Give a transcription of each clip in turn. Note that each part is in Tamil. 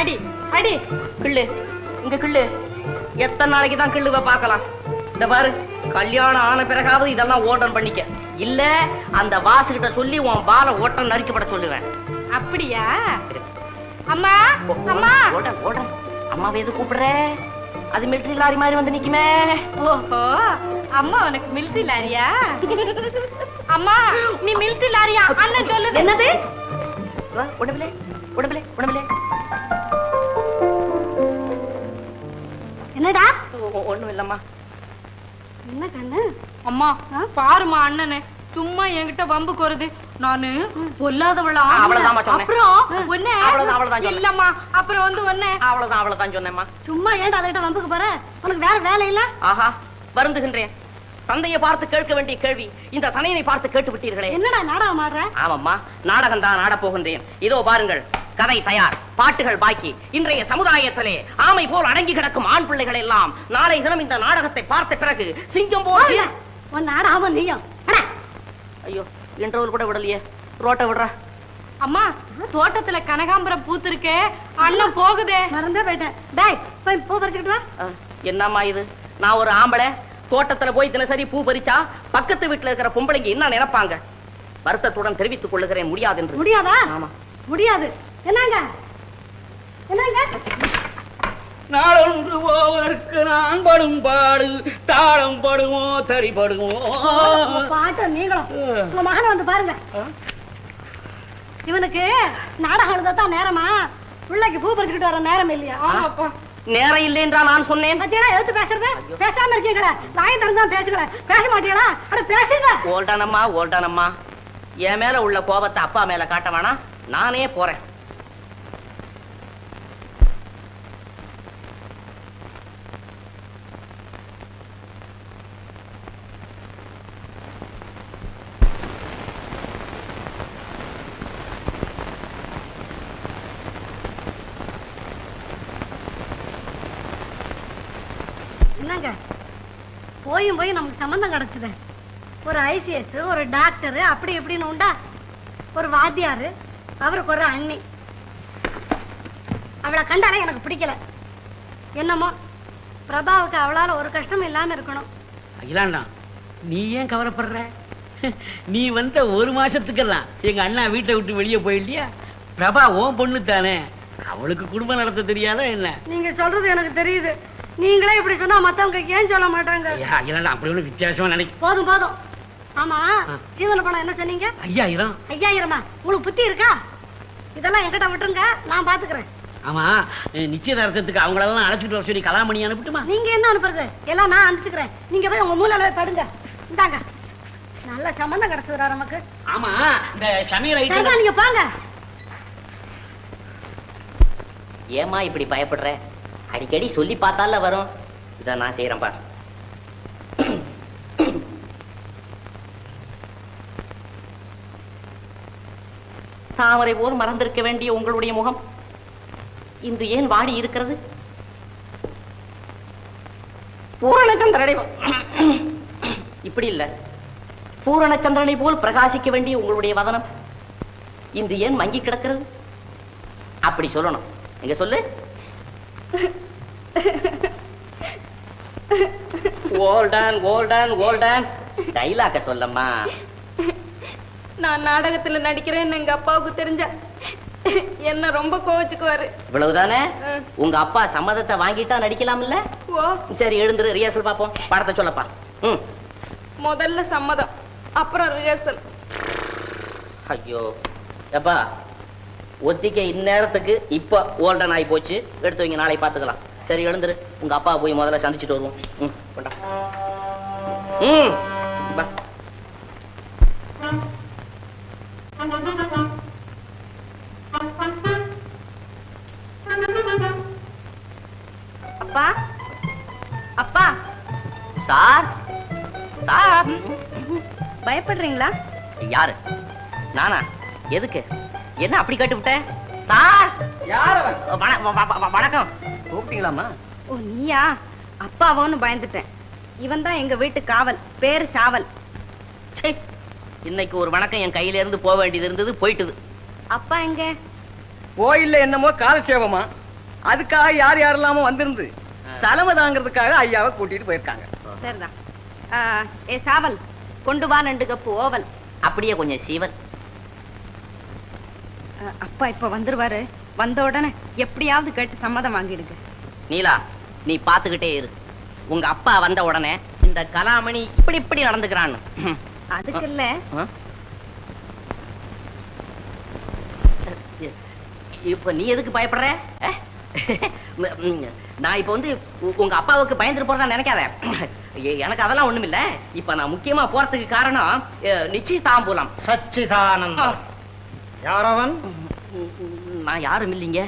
அடி அடி. கிள்ளு இங்க கிள்ளு. எத்தனை நாளைக்கு தான் கிள்ளுவ பார்க்கலாம்? இந்த பாரு கல்யாணம் ஆன பிறகாவது இதெல்லாம் ஓட்டம் பண்ணிக்க. இல்ல அந்த வாசு கிட்ட சொல்லி உன் பால ஓட்டம் நறுக்கப்பட சொல்லுவேன். அப்படியா? அம்மா அம்மா. ஓடன் ஓடன் அம்மாவை எது கூப்பிடுற? அது மிலிட்டரி லாரி மாதிரி வந்து நிக்குமே. ஓஹோ அம்மா உனக்கு மிலிட்டரி லாரியா அம்மா நீ மிலிட்டரி லாரியா அண்ணன் சொல்லுது. என்னது? உடம்புல உடம்புல உடம்புல என்னடா? ஒண்ணும் இல்லம்மா. என்ன கண்ணு? அம்மா பாருமா அண்ணனே. சும்மா என்கிட்ட வம்புக்கு வருது நானு பொல்லாதவளா. அப்புறம் சொன்னேன். இல்லம்மா அப்புறம் வந்து ஒண்ணே அவ்வளவுதான் அவ்வளவுதான் சொன்னேம்மா. சும்மா ஏன்டா அதுகிட்ட வம்புக்கு போற? உனக்கு வேற வேலை இல்ல? ஆஹா வருந்துகின்றேன். தந்தையை பார்த்து கேட்க வேண்டிய கேள்வி. இந்த தனையனை பார்த்து கேட்டு விட்டீர்களே என்னடா நாடகம் ஆடுற? ஆமாம்மா நாடகம் தான் ஆடப் போகின்றேன். இதோ பாருங்கள். கதை தயார். பாட்டுகள் பாக்கி. இன்றைய சமுதாயத்திலே ஆமை போல் அடங்கி கிடக்கும் ஆண் பிள்ளைகள் எல்லாம் நாளை தினம் இந்த நாடகத்தை பார்த்த பிறகு சிங்கம் போல் உன் நீயும். ஐயோ இன்டர்வல் கூட விடலையே. ரோட்டை விடுற. அம்மா தோட்டத்துல கனகாம்பரம் பூத்திருக்கே. அண்ணன் போகுதே. மறந்தே போயிட்டேன். டேய் போய் பூ பறிச்சுக்கிட்டு வா. என்னம்மா இது? நான் ஒரு ஆம்பளை. தோட்டத்துல போய் தினசரி பூ பறிச்சா பக்கத்து வீட்டுல இருக்கிற பொம்பளைங்க என்ன நினைப்பாங்க? வருத்தத்துடன் தெரிவித்துக் கொள்ளுகிறேன். முடியாது என்று முடியாதா? ஆமா. முடியாது. என்னங்க? என்னங்க? நாளொன்று போவதற்கு நான் படும் பாடு தாளம் படுமோ தறி படுமோ? பாட்டு நீங்களும். உங்க மகனை வந்து பாருங்க. இவனுக்கு நாடகம் எழுதத்தான் நேரமா? பிள்ளைக்கு பூ பறிச்சுக்கிட்டு வர நேரம் இல்லையா? நேரம் இல்லை என்றா நான் சொன்னேன். பத்தியடா எழுத்து பேசுறது? பேசாம இருக்கீங்களே. வாய் திறந்து பேசுங்களேன் பேச மாட்டீங்களா? அட பேசுங்க. ஓல்டானம்மா ஓல்டானம்மா. என் மேல உள்ள கோபத்தை அப்பா மேல காட்ட வேணாம். நானே போறேன். என்னங்க போயும் போய் நமக்கு சம்மந்தம் கிடைச்சது. ஒரு ஐசிஎஸ் ஒரு டாக்டர் அப்படி இப்படின்னு உண்டா? ஒரு வாத்தியாரு அவருக்கு ஒரு அண்ணி. அவளை கண்டாலே எனக்கு பிடிக்கல. என்னமோ? பிரபாவுக்கு அவளால ஒரு கஷ்டம் இல்லாம இருக்கணும். அகிலாண்டா நீ ஏன் கவலைப்படுற? நீ வந்த ஒரு மாசத்துக்கெல்லாம் எங்க அண்ணா வீட்டை விட்டு வெளியே போயிட்டியா பிரபா ஓன் பொண்ணு தானே. அவளுக்கு குடும்பம் நடத்த தெரியாதா என்ன? நீங்க சொல்றது எனக்கு தெரியுது. நீங்களே இப்படி சொன்னா மத்தவங்க ஏன் சொல்ல மாட்டாங்க? ஐயா அகிலாண்டா அப்படி ஒண்ணு வித்தியாசமா நினைக்க போதும் போதும். ஆமா. சீதன பணம் என்ன சொன்னீங்க? ஐயாயிரம். ஐயாயிரமா? உங்களுக்கு புத்தி இருக்கா? இதெல்லாம் என்கிட்ட விட்டுருங்க நான் பாத்துக்கிறேன். ஆமா நிச்சயதார்த்தத்துக்கு அவங்களெல்லாம் அழைச்சிட்டு வர சொல்லி கலாமணி அனுப்பட்டுமா? நீங்க என்ன அனுப்புறது? எல்லாம் நான் அனுப்பிச்சுக்கிறேன். நீங்க போய் உங்க மூலையில போய் படுங்க. இந்தாங்க. நல்ல சம்பந்தம் கிடைச்சதுரா நமக்கு. ஆமா இந்த சமையல் நீங்க போங்க. ஏமா இப்படி பயப்படுற? அடிக்கடி சொல்லி பார்த்தால வரும். இதை நான் செய்யறேன் பார். தாமரை போல் மறந்திருக்க வேண்டிய உங்களுடைய முகம் இன்று ஏன் வாடி இருக்கிறது? பூரணச்சந்திரனை இப்படி இல்ல. பூரணச்சந்திரனை போல் பிரகாசிக்க வேண்டிய உங்களுடைய வதனம் இன்று ஏன் மங்கி கிடக்கிறது? அப்படி சொல்லணும். எங்க சொல்லு. ஓல்டன் ஓல்டன் ஓல்டன் டைலாக்க சொல்லம்மா. நான் நாடகத்துல நடிக்கிறேன்னு எங்க அப்பாவுக்கு தெரிஞ்சா என்ன ரொம்ப கோவச்சுக்குவாரு. இவ்வளவுதானே. உங்க அப்பா சம்மதத்தை வாங்கிட்டா நடிக்கலாம்ல? ஓ. சரி எழுந்துரு ரிஹர்சல் பாப்போம் படத்தை சொல்லப்பா. ம். முதல்ல சம்மதம் அப்புறம் ரிஹர்சல் ஐயோ. எப்பா ஒத்திக்க இந்நேரத்துக்கு இப்ப ஓல்டன் ஆகி போச்சு. எடுத்து வைங்க நாளை பார்த்துக்கலாம். சரி எழுந்துரு. உங்க அப்பா போய் முதல்ல சந்திச்சுட்டு வருவோம். ம் கொண்டா. ம் பா அப்பா? அப்பா? சார்? சார்? பயப்படுறீங்களா? யாரு? நானா? எதுக்கு? என்ன அப்படி கேட்டு விட்ட சார்? யார் வணக்கம். ஓ நீயா? அப்பாவோன்னு பயந்துட்டேன். இவன் தான் எங்க வீட்டு காவல் பேரு சாவல். ச்சே இன்னைக்கு ஒரு வணக்கம் என் கையில இருந்து போக வேண்டியது இருந்தது போயிட்டுது. அப்பா எங்க? கோயில்ல என்னமோ காலட்சேபமா அதுக்காக யார் யாரெல்லாமோ வந்திருந்து தலைமை தாங்கிறதுக்காக ஐயாவை கூட்டிட்டு போயிருக்காங்க. சரிதான். ஏ சாவல் கொண்டு வா ரெண்டு கப்பு ஓவல். அப்படியே கொஞ்சம் சீவன் ஆ, அப்பா இப்ப வந்துருவாரு. வந்த உடனே எப்படியாவது கேட்டு சம்மதம் வாங்கிடுங்க. நீலா நீ பாத்துக்கிட்டே இரு. உங்க அப்பா வந்த உடனே இந்த கலாமணி இப்படி இப்படி நடந்துக்கிறான்னு. அதுக்கு இல்ல? இப்ப நீ எதுக்கு பயப்படுற? நான் இப்ப வந்து உங்க அப்பாவுக்கு பயந்துட்டு போறதா நினைக்காத. எனக்கு அதெல்லாம் ஒண்ணும் இல்ல. இப்ப நான் முக்கியமா போறதுக்கு காரணம் நிச்சயதாம்பூலம். சச்சிதானந்தம். யாரவன் நான் யாரும் இல்லைங்க.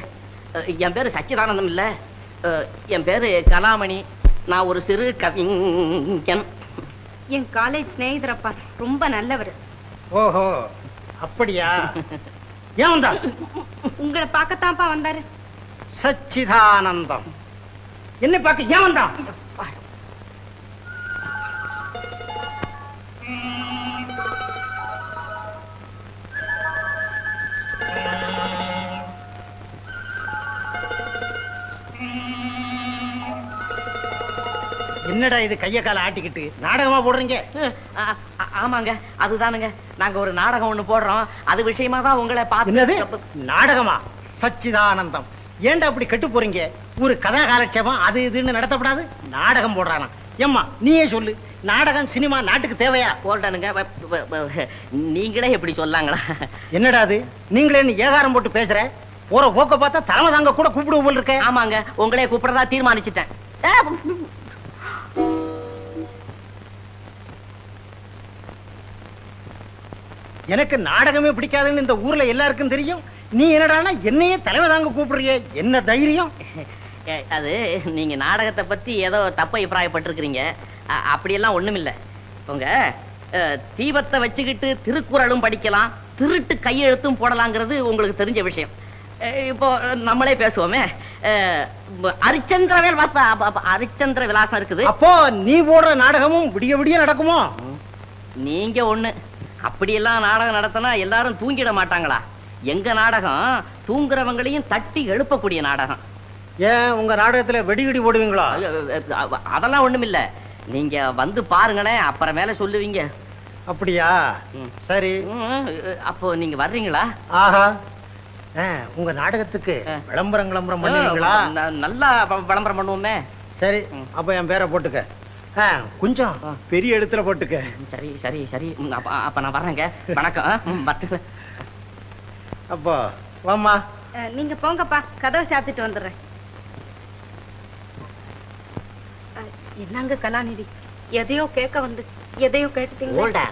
என் பேரு சச்சிதானந்தம் இல்ல. என் பேரு கலாமணி. நான் ஒரு சிறு கவிஞன். என் காலேஜ் சிநேகிதரப்பா ரொம்ப நல்லவர். ஓஹோ அப்படியா? ஏன் வந்தா உங்களை பார்க்கத்தான்ப்பா வந்தாரு. சச்சிதானந்தம். என்ன பார்க்க ஏன் வந்தான்? என்னடா இது கைய கால ஆட்டிக்கிட்டு? நாடகமா போடுறீங்க? ஆமாங்க. அதுதானுங்க. நாங்க ஒரு நாடகம் ஒண்ணு போடுறோம். அது விஷயமா தான் உங்களை பார்த்து நாடகமா? சச்சிதானந்தம். ஏன்டா அப்படி கெட்டு போறீங்க? ஒரு கதா காலட்சேபம் அது இதுன்னு நடத்தப்படாது? நாடகம் போடுறானா ஏம்மா நீயே சொல்லு. நாடகம் சினிமா நாட்டுக்கு தேவையா? போல்டனுங்க நீங்களே எப்படி சொல்லாங்களா? என்னடா அது? நீங்களே என்ன ஏகாரம் போட்டு பேசுற? போற போக்க பார்த்தா தலைமை தாங்க கூட கூப்பிடுவோம் போல் இருக்க. ஆமாங்க. உங்களே கூப்பிடுறதா தீர்மானிச்சிட்டேன். எனக்கு நாடகமே பிடிக்காதுன்னு இந்த ஊர்ல எல்லாருக்கும் தெரியும். நீ என்னடா என்னையே தலைமை தாங்க கூப்பிடுறிய. என்ன தைரியம்? அது நீங்க நாடகத்தை பத்தி ஏதோ தப்ப அபிப்பிராயப்பட்டிருக்கிறீங்க. அப்படியெல்லாம் ஒண்ணுமில்ல. உங்க தீபத்தை வச்சுக்கிட்டு திருக்குறளும் படிக்கலாம். திருட்டு கையெழுத்தும் போடலாங்கிறது உங்களுக்கு தெரிஞ்ச விஷயம். இப்போ நம்மளே பேசுவோமே. அரிச்சந்திரவேல் அரிச்சந்திர விலாசம் இருக்குது. அப்போ நீ போடுற நாடகமும் விடிய விடிய நடக்குமோ? நீங்க ஒண்ணு. அப்படியெல்லாம் நாடகம் நடத்தினா எல்லாரும் தூங்கிட மாட்டாங்களா? எங்க நாடகம் தூங்குறவங்களையும் தட்டி எழுப்பக்கூடிய நாடகம். ஏன் உங்க நாடகத்துல வெடிகிடி போடுவீங்களா? அது- அது- அது- அதெல்லாம் ஒண்ணுமில்ல. நீங்க வந்து பாருங்களேன் அப்புறமேல சொல்லுவீங்க. அப்படியா. சரி. அப்போ நீங்க வர்றீங்களா? ஆஹா. உங்க நாடகத்துக்கு. விளம்பரம் கிளம்பரம் பண்ணுவீங்களா? நல்லா விளம்பரம் பண்ணுவோமே. சரி. அப்ப என் பேரை போட்டுக்க. கொஞ்சம். பெரிய இடத்துல போட்டுக்க. சரி சரி சரி. அப்ப நான் வர்றேங்க. வணக்கம். அப்போ அஹ், நீங்க போங்கப்பா. கதவை சாத்திட்டு வந்துடுறேன். என்னங்க கலாநிதி? எதையோ கேட்க வந்து எதையோ கேட்டுட்டீங்க.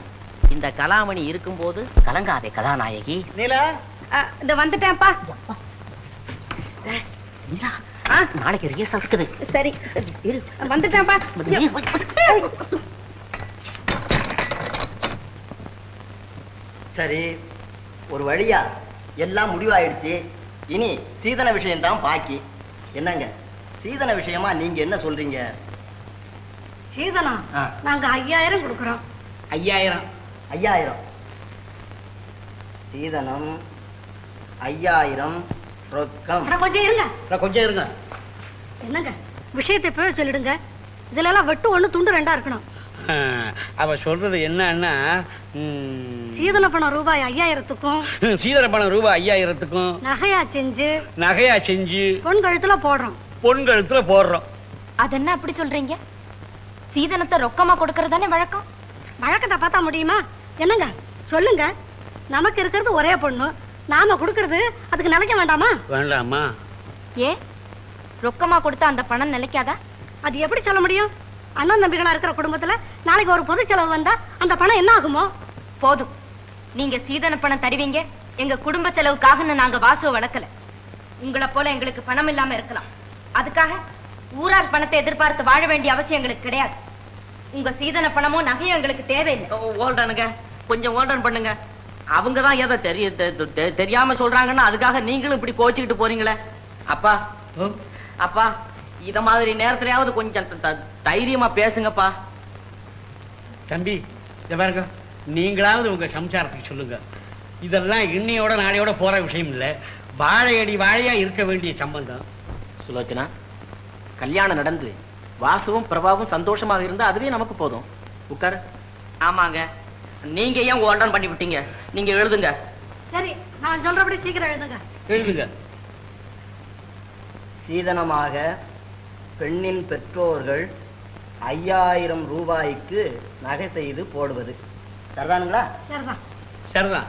இந்த கலாமணி இருக்கும்போது கலங்காதே கதாநாயகி. நீலா இந்த வந்துட்டேன்ப்பா. நாளைக்கு ரிஹர்சல் இருக்குது. சரி இரு. வந்துட்டேன்ப்பா. சரி ஒரு வழியா எல்லாம் முடிவாயிடுச்சு. இனி சீதன விஷயம்தான் பாக்கி. என்னங்க? சீதன விஷயமா நீங்க என்ன சொல்றீங்க? சீதனா? ஆ. நாங்க ஐயாயிரம் கொடுக்குறோம். ஐயாயிரம். ஐயாயிரம். சீதனம் ஐயாயிரம் ரொக்கம். கொஞ்சம் இருங்க. கொஞ்சம் இருங்க. என்னங்க? விஷயத்தை இப்பவே சொல்லிடுங்க. இதுல எல்லாம் வெட்டு ஒண்ணு துண்டு ரெண்டா இருக்கணும். அவ சொல்றது என்னன்னா சீதன பணம் ரூபாய் ஐயாயிரத்துக்கும் சீதர பணம் ரூபாய் ஐயாயிரத்துக்கும். நகையா செஞ்சு நகையா செஞ்சு. பொன் கழுத்துல போடுறோம். பொன் கழுத்துல போடுறோம். அது என்ன அப்படி சொல்றீங்க? சீதனத்தை ரொக்கமா கொடுக்கறதானே வழக்கம்? வழக்கத்தை பார்த்தா முடியுமா? என்னங்க? சொல்லுங்க. நமக்கு இருக்கிறது ஒரே பொண்ணு. நாம கொடுக்கறது அதுக்கு நினைக்க வேண்டாமா? வேண்டாமா ஏ ரொக்கமா கொடுத்தா அந்த பணம் நிலைக்காதா? அது எப்படி சொல்ல முடியும்? அண்ணன் தம்பிகளா இருக்கிற குடும்பத்துல நாளைக்கு ஒரு பொது செலவு வந்தா அந்த பணம் என்ன ஆகுமோ? போதும். நீங்க சீதன பணம் தருவீங்க. எங்க குடும்ப செலவுக்காக நாங்க வாசுவ வளர்க்கல. உங்களை போல எங்களுக்கு பணம் இல்லாம இருக்கலாம். அதுக்காக ஊரார் பணத்தை எதிர்பார்த்து வாழ வேண்டிய அவசியம் எங்களுக்கு கிடையாது. உங்க சீதன பணமும் நகையும் எங்களுக்கு தேவையில்லை. கொஞ்சம் ஓல்டன் பண்ணுங்க. அவங்க தான் ஏதோ தெரிய தெ- தெ- தெரியாம சொல்றாங்கன்னா அதுக்காக நீங்களும் இப்படி கோச்சிக்கிட்டு போறீங்களே? அப்பா. அப்பா இத மாதிரி நேரத்துலயாவது கொஞ்சம் தைரியமா பேசுங்கப்பா. தம்பி இத பாருங்க. நீங்களாவது உங்க சம்சாரத்துக்கு சொல்லுங்க. இதெல்லாம் இன்னையோட நாளையோட போற விஷயம் இல்ல. வாழையடி வாழையா இருக்க வேண்டிய சம்பந்தம். சுலோச்சனா கல்யாணம் நடந்து வாசுவும் பிரபாவும் சந்தோஷமாக இருந்தா அதுவே நமக்கு போதும். உட்காரு. ஆமாங்க. நீங்க ஏன் ஓல்டன் பண்ணி விட்டீங்க? நீங்க எழுதுங்க. சரி நான் சொல்றபடி சீக்கிரம் எழுதுங்க. எழுதுங்க. சீதனமாக பெண்ணின் பெற்றோர்கள் ஐயாயிரம் ரூபாய்க்கு நகை செய்து போடுவது. சரிதானுங்களா? சரிதான். சரிதான்.